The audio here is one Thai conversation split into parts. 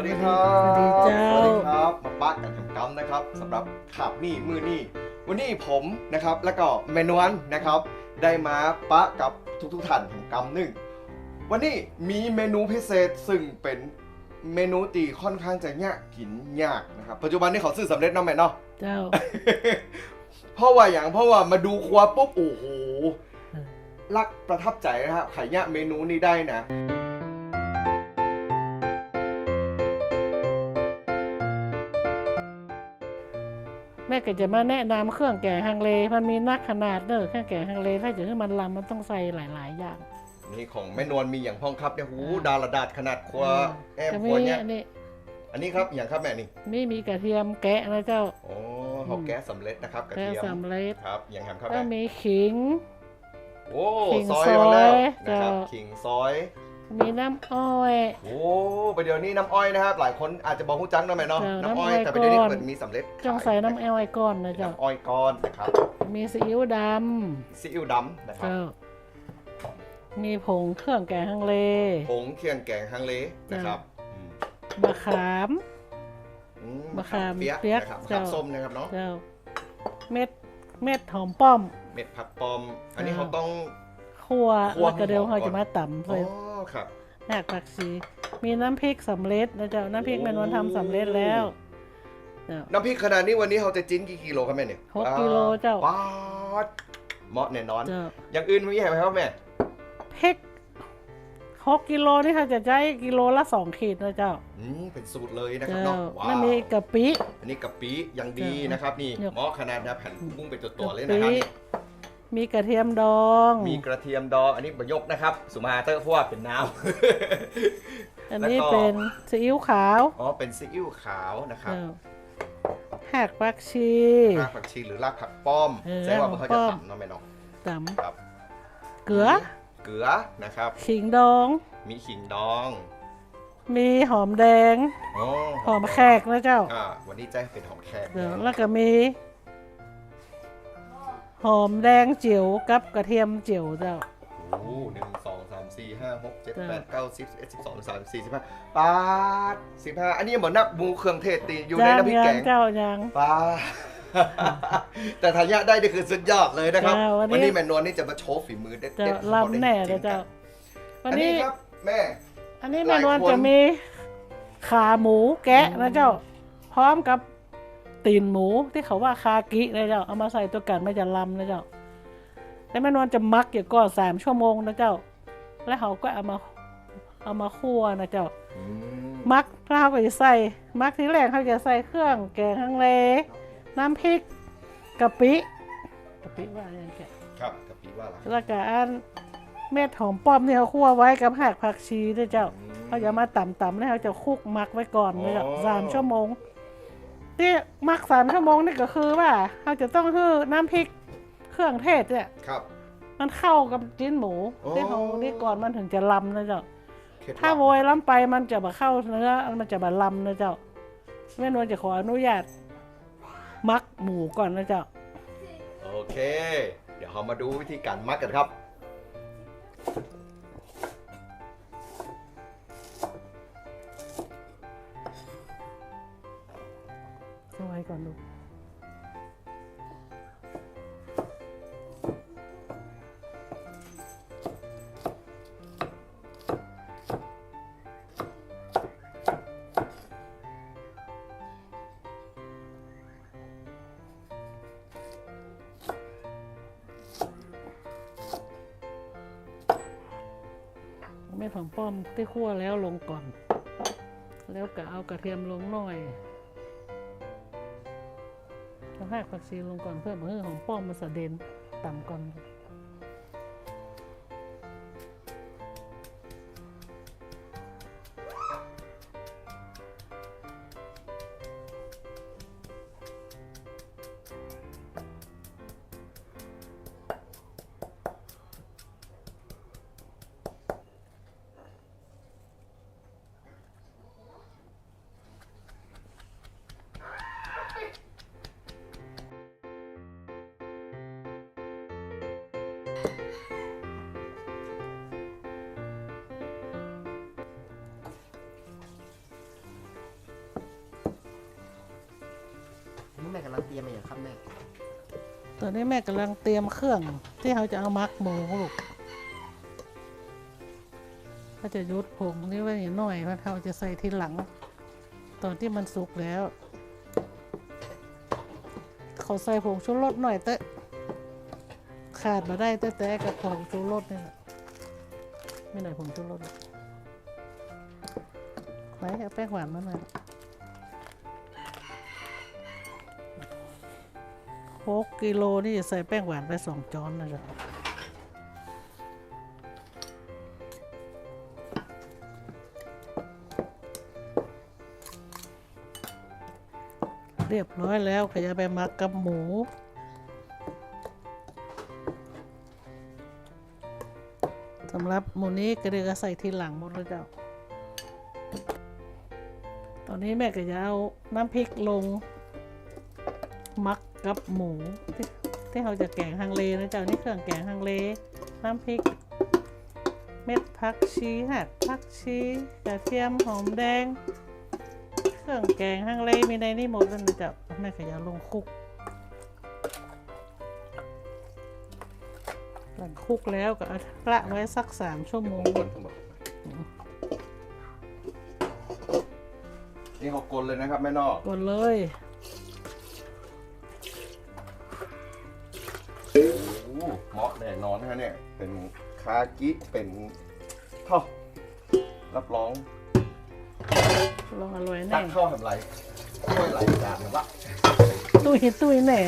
วัสดีครับสวัสดีเจ้าสวัสดีครับมาปะกันทำกรรมนะครับสำหรับขับนี่มือนี่วันนี้ผมนะครับแล้วก็เมนวนนะครับ ได้มาปะกับทุกๆท่านทำกรรมหนึ่งวันนี้มีเมนูพิเศษซึ่งเป็นเมนูตีค่อนข้างจะยากกินยากนะครับปัจจุบันนี้เขาซื้อสำเร็จเนาะแม่เนาะเจ้าเพราะว่าอย่างเพราะว่ามาดูครัวปุ๊บโอ้โหเออรักประทับใจนะครับไข่ยะเมนูนี้ได้นะ แม่ก็จะมาแนะนำเครื่องแกงฮังเล มันมีนักขนาดเนอะเครื่องแกงฮังเลถ้าจะให้มันลำมันต้องใส่หลาย ๆ อย่าง นี่ของแม่นวลมีอย่างพ้องครับเนี่ยหูดาราดาดขนาดครัวแอมจะคมีรัวเนี่ยอันนี้อันนี้ครับอย่างครับแม่นี่มีมีกระเทียมแกะนะเจ้าโอ้เขาแก๊สสำเร็จนะครับกระแกะเทียมสำเร็จครับอย่างครับครับก็แม่มีขิงโอ้ขิงซอยมาแล้วซอยนะครับเจ้าขิงซอย มีน้ำอ้อย โอ้ประเดี๋ยวนี้น้ำอ้อยนะครับ หลายคนอาจจะบอกหูจังนะแม่เนาะเจ้าน้ำอ้อยน้ำอ้อยแต่ประเดี๋ยวนี้ก่อนเปิดมีสำเร็จจงใส่น้ำอ้อยก้อนนะเจ้าน้ำอ้อยก้อนนะครับ มีซีอิ๊วดซีอิ๊วดำนะำครับ เจ้ามีผงเครื่องแกงฮังเล ผงเครื่องแกงฮังเลนะครับอืมมะขาม อืมะขามเปียกเปี๊ยกนะครับมะเจ้า ขามส้มนะครับเนาะ เจ้าเม็ดเม็ดหอมป้อม เม็ดผักปอม อันนี้เจ้าเขาต้อง คั่วคั่วแล้วก็เดี๋ยวให้หอมเขาจะมาตำอ๋ใส่อ ครับแหกผักชีมีน้ำพริกสำเร็จนะเจ้าน้ำพริกแมนวันทำสำเร็จแล้วเจ้าน้ำพริกขนาดนี้วันนี้เราจะจิ้นกี่กิโลครับแม่เนี่ยหกกิโลเจ้าป๊าดเหมาะแน่นอนเจ้าอย่างอื่นมีไหมครับแม่พริกหกกิโลนี่เขาจะใช้กิโลละสองขีดนะเจ้าอืมเป็นสูตรเลยนะครับเจ้าเนาะว้าวแล้วมีกะปิอันนี้กะปิอย่างดีเจ้านนะครับ นี่เนี่ยเหมาะขนาดนะแผ่นมุ้งเป็นตัวๆเลยกะนะครับปินี่ มีกระเทียมดอง มีกระเทียมดอง อันนี้บะยกนะครับ สุมาเตอร์เพราะว่าเป็นน้ำอันนี้แล้วก็เป็นซีอิ๊วขาว อ๋อ เป็นซีอิ๊วขาวนะครับเจ้าแหกผักชีรากผักชีหรือรากผักป้อมเออใช่ว่ารากผัเขากป้จะอมตำเนาะแม่เนาะตครับำเกลือ เกลือนะครับ ขิงดอง มีขิงดอง มีหอมแดงอ๋อหอมแขกนะเจ้าอ่าวันนี้จะเป็นหอมแขกเดี๋ยวแล้วก็มี หอมแดงเจียวกับกระเทียมเจียวเจ้าโอ้โหหนึ่งสองสามสี่ห้าหกเจ็ดจ้ะแปดเก้าสิบสิบเอ็ดสิบสองสิบสามสิบสี่สิบห้าปาดสิบห้าอันนี้เหมือนนับหมูเครื่องเทศตีอยู่ในน้ำพริกแกยังงเจ้ายังปาดแต่ทายะได้นี่คือสุดยอดเลยนะครับจ้ะวันนี้วันนี้แม่นวลนี่จะมาโชว์ฝีมือเด็ดเจ้าๆของเขาได้ลำแน่จริเลยงๆเจ้ากัวันอันนี้นี้ครับแม่ อันนี้หแม่ลายนวลคนจะมีขาหมูแกะนะเจ้า พร้อมกับ ตีนหมูที่เขาว่าคากินะเจ้าเอามาใส่ตัวกันไม่จะลำนะเจ้าแล้วแม่นวลจะมักอยู่ก่อนสามชั่วโมงนะเจ้า แล้วเขาก็เอามาเอามาคั่วนะเจ้าอืมมักแล้วเขาก็จะใส่มักที่แรกเขาจะใส่เครื่องแกงฮังเล น้ำพริกกะปิกะปิว่าอย่างแกะครับกะปิว่าอะไรแล้วก็อันเม็ดหอมป้อมที่เขาคั่วไว้กับหักผักชีด้วยเจ้าเขาจะมาต่ำๆแล้วเขาจะคลุกมักไว้ก่อนเลยเจ้าสามชั่วโมง ที่มักสามชั่วโมงนี่ก็คือว่าเขาจะต้องคือน้ำพริกเครื่องเทศเนี่ย ครับ มันเข้ากับจิ้นหมูโอ้ ที่เขานี่ก่อนมันถึงจะลำนะเจ้า เคล็ดลับถ้าโวยล้ำไปมันจะมาเข้าเนื้อ มันจะมาลำนะเจ้าแม่นวลจะขออนุญาตมักหมูก่อนนะเจ้า โอเค เดี๋ยวเรามาดูวิธีการมักกันครับ ก่อนลูกไม่ผงป้อมที่คั่วแล้วลงก่อน แล้วก็เอากระเทียมลงหน่อย แล้วหักผักชีลงก่อนเพื่อเพื่อหอมป้อมมาสะเด็นต่ำก่อน แม่กำลังเตรียมอะไรอย่างครับแม่ตอนนี้แม่กำลังเตรียมเครื่อง ที่เขาจะเอามักหมูลูกก็จะยุดผงนี่ไว้หน่อยเพราะเขาจะใส่ทีหลัง ตอนที่มันสุกแล้ว เขาใส่ผงชูรสหน่อยเตะขาดมาได้แต่แต่กับผงชูรสนี่แหละไม่ไหนผงชูรสไหนเอาแป้งหวานมาหน่อย หกกิโลนี่ใส่แป้งหวานไปสองช้อนนะจ๊ะเรียบร้อยแล้วก็จะไปหมักกับหมูสำหรับหมูนี้ก็เดี๋ยวก็ใส่ทีหลังหมดแล้วเจ้า ตอนนี้แม่ก็จะเอาน้ำพริกลงมัก กับหมูที่ที่เราจะแกงฮังเลนะเจ้านี่เครื่องแกงฮังเลน้ำพริก เม็ดผักชีหักผักชีกระเทียมหอมแดง เครื่องแกงฮังเลมีในนี่หมดแล้วนะเจ้าแม่ก็จะลงคลุกหลังคลุกแล้วก็เอาละไว้สักสามชั่วโมงกลทั้งหมดนี่เขากลเลยนะครับแม่นอกกดเลย ฮะเนี่ย เป็นคากิเป็นข้าวรับรองลองอร่อยตัแน่กข้าวทำไรช่วยไหลจานนะวะตุ้ยตุ้ยแหน่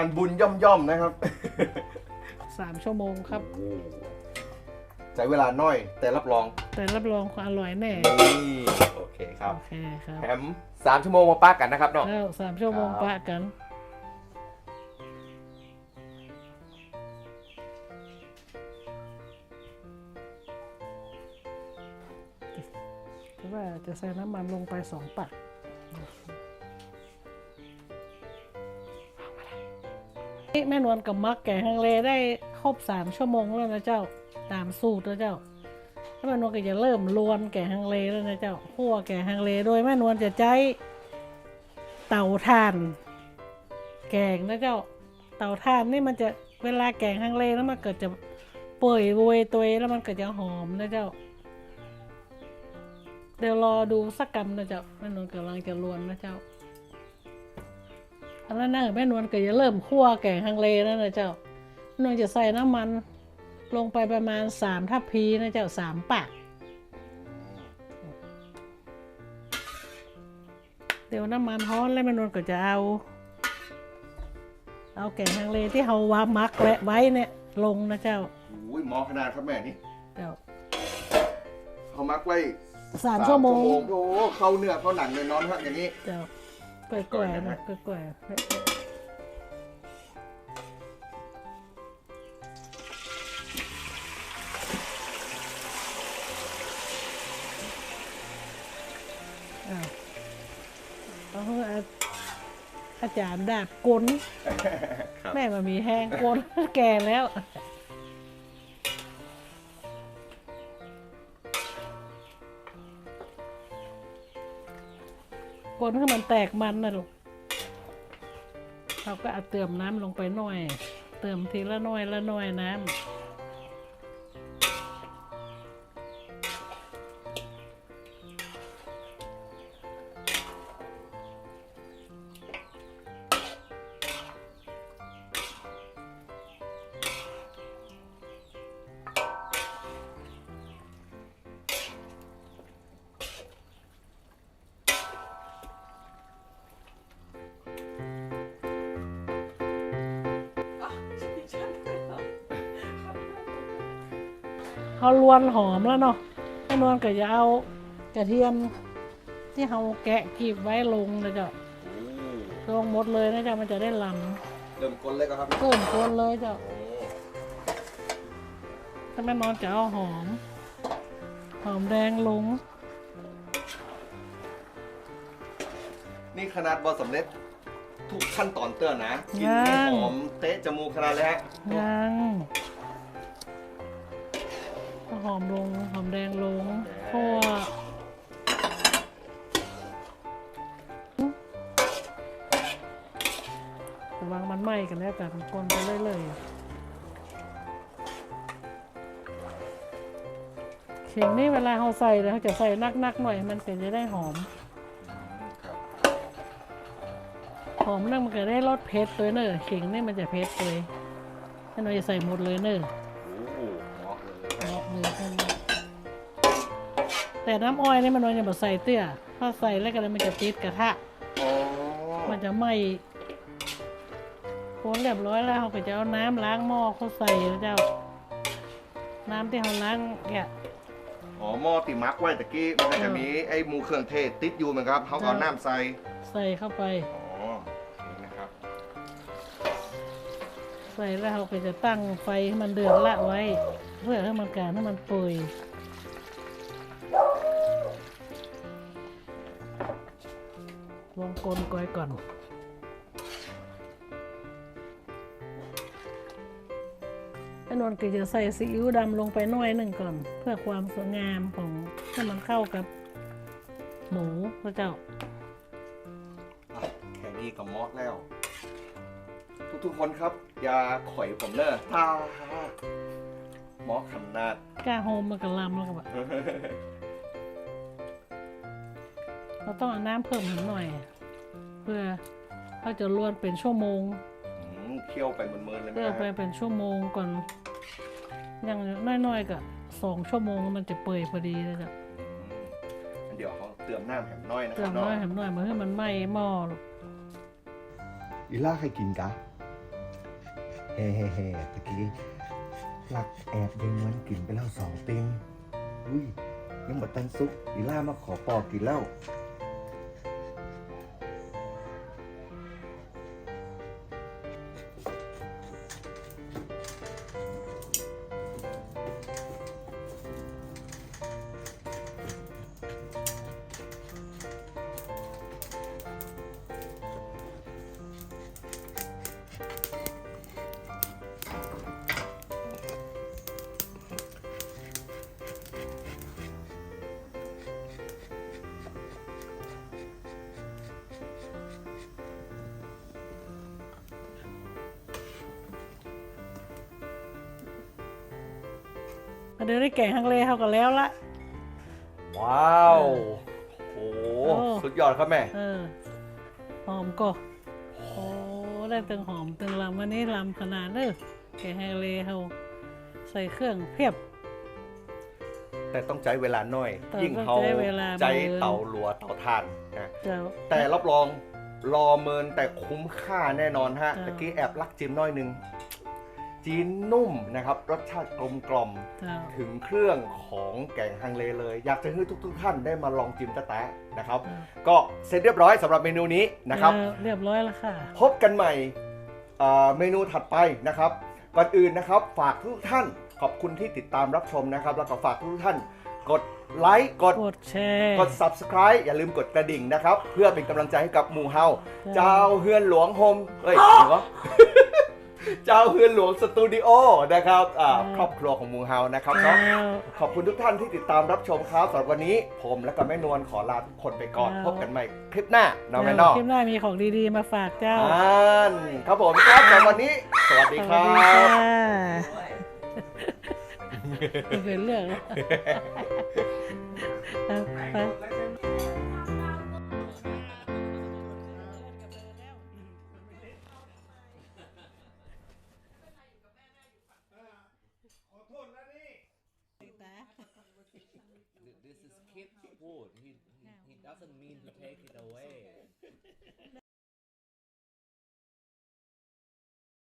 านบุญย่อมย่อมๆนะครับ สามชั่วโมงครับโอ้ใช้เวลาน้อยแต่รับรอง แต่รับรองความอร่อยแน่นี่โอเคครับโอเคครับแถมสามชั่วโมงมาป้ากันนะครับเนาะ แล้วสามชั่วโมงครับ ปะกัน แต่ว่าจะใส่น้ำมันลงไปสองปัก แม่นวลกับมักแกงฮังเลได้ครบสามชั่วโมงแล้วนะเจ้า ตามสูตรแล้วเจ้าแล้วแม่นวลก็จะเริ่มลวนแกงฮังเลแล้วนะเจ้าคั่วแกงฮังเลโดยแม่นวลจะใช้เตาถ่าน แกงนะเจ้า เตาถ่านนี่มันจะเวลาแกงฮังเลแล้วมันเกิดจะเปื่อยโวยตัวแล้วมันเก็จะหอมนะเจ้า เดี๋ยวรอดูสักกรรมนะเจ้าแม่นวลกำลังจะลวนนะเจ้า อันนั้นนะแม่นวลก็จะเริ่มคั่วแกงฮังเลแล้วนะเจ้าแม่นวลจะใส่น้ำมันลงไปประมาณสามทัพพีนะเจ้าสามปากเดี๋ยวน้ำมันฮ้อนแล้วแม่นวลก็จะเอา เอาแกงฮังเลที่เราวางมักและไว้เนี่ยลงนะเจ้าอุ้ยหมอขนาดครับแม่นี่เจ้าเขามักไว้สามชั่วโมงโอ้โหเข้าเนื้อเข้าหนังเลยนอนครับอย่างนี้เจ้า ก่อยก่อยๆนะก่อยก่อยอ้าวเอาให้อาอาจารย์ดาบกลครับแม่มามีแห้งกลแก่แล้ว มันแตกมันนะลูกเราก็เอาเติมน้ำลงไปหน่อย เติมทีละหน่อยละหน่อยน้ำ เขารวนหอมแล้วเนาะให้นวนก็จะเอากระเทียมที่เราแกะกรีบไว้ลงนะยจ้ะลงหมดเลยนะจ๊ะมันจะได้ลำเริ่มก้นเลยครับเริ่มก้นเลยจ้ะถ้าแม่นอนจะเอาหอม หอมแดงลง นี่ขนาดบอสสำเร็จทุกขั้นตอนเตือนนะกินหอมเตะจมูกขนาดเลยฮะยัง หอมลงหอมแดงลงเพราะว่าระวังมันไหม้กันแล้วกันคนไปเรื่อยๆเข่งนี่เวลาเขาใส่เลยเขาจะใส่นักๆหน่อยมันเป็นจะได้หอมครับหอมนั่นมันก็ได้รสเผ็ดตัวเนอะเข่งนี่มันจะเผ็ดเลยถ้าเราจะใส่หมดเลยเนอะ แต่น้ำอ้อยนี่มันมันจะแบบใส่เตี้ยถ้าใส่แล้วก็เลยมันจะติดกระทะอ๋อมันจะไหม้คนเรียบร้อยแล้วเขาก็จะเอาน้ำล้างหม้อเขาใส่แล้วเจ้า น้ำที่เขาล้างเนี่ยอ๋อหม้อติมักไว้ตะกี้มันก็จะมีไอ้หมูเครื่องเทศติดอยู่เหมือนครับเขาก็เอาน้ำใส่ใส่เข้าไปอ๋อนี่นะครับ ใส่แล้วเขาก็จะตั้งไฟให้มันเดือดละไว้ เพื่อให้มันการให้มันเปื่อย กลนก้อยก่อน ไอ้นวลก็จะใส่ซีอิ๊วดำลงไปหน่อยหนึ่งก่อน เพื่อความสวยงามของให้มันเข้ากับ หมูพระเจ้า อะแค่นี้ก็เหมาะแล้ว ทุกๆคนครับอย่าข่อยผมเนอะท่าเหมาะขนาด กล้าโฮมมันกระลำแล้วก็แบบเราต้องเอาน้ำเพิ่มหน่อย เพื่อเขาจะล้วนเป็นชั่วโมงอืมเคี่ยวไปเมินๆเลยไหมเพื่อฮะไปเป็นชั่วโมงก่อนอย่างน้อยๆก็สองชั่วโมงมันจะเปื่อยพอดีเลยจ้ะอืมเดี๋ยวเขาเติมน้ำแหมน้อยนะคเติรับมเนาะน้อยแถมน้อยมาให้มันไหม้หม้อลูกอีล่าใครกินกะเฮ้เฮ้เฮ้ตะกี้หลักแอบยังมันกินไปแล้วสองติงอุ้ยยังบดตันซุกอีล่ามาขอปอกกินแล้ว เดี๋ยวได้แกงฮังเลเขาก็แล้วละ ว้าว โอ้โหโอ้ สุดยอดครับแม่ เออ หอมก็โอ้ได้ตึงหอมตึงลำวันนี้ลำขนาดเด้อแกงฮังเลเขาใส่เครื่องเพียบ แต่ต้องใช้เวลาน้อย แต่ยิ่งต้องเขาใช้เวลาใจเมิน เตาหลัวเตาถ่านนะเจ้า แต่รับรองรอเมินแต่คุ้มค่าแน่นอนฮะจ้ะ ตะกี้แอบลักจิ้มน้อยหนึง จีนนุ่มนะครับ รสชาติกลมกล่อมเจ้าถึงเครื่องของแกงฮังเลเลย อยากจะให้ทุก ๆ ท่านได้มาลองจิ้มตะแตะนะครับเออก็เสร็จเรียบร้อยสำหรับเมนูนี้นะครับเออเรียบร้อยแล้วค่ะ พบกันใหม่เอ่อเมนูถัดไปนะครับก่อนอื่นนะครับ ฝากทุกท่านขอบคุณที่ติดตามรับชมนะครับ แล้วก็ฝากทุกท่านกดไลค์กดกดแชร์กด subscribe อย่าลืมกดกระดิ่งนะครับ เพื่อเป็นกำลังใจให้กับหมู่เฮาจ้ะเจ้าเฮือนหลวงโฮมเอ้ยเดี๋ยวก่อน เจ้าเฮือนหลวงสตูดิโอนะครับอ่าครอบครัวของหมู่เฮานะครับเจ้าเนาะขอบคุณทุกท่านที่ติดตามรับชมครับสำหรับวันนี้ผมและก็แม่นวลขอลาทุกคนไปก่อนจ้าพบกันใหม่คลิปหน้าเนาะแม่เนอกคลิปหน้ามีของดีๆมาฝากเจ้าอ่านครับผมครับสำหรับวันนี้ สวัสดีคสวัรัสดีค่ะบเป็นเรื่องแล้วเอาไป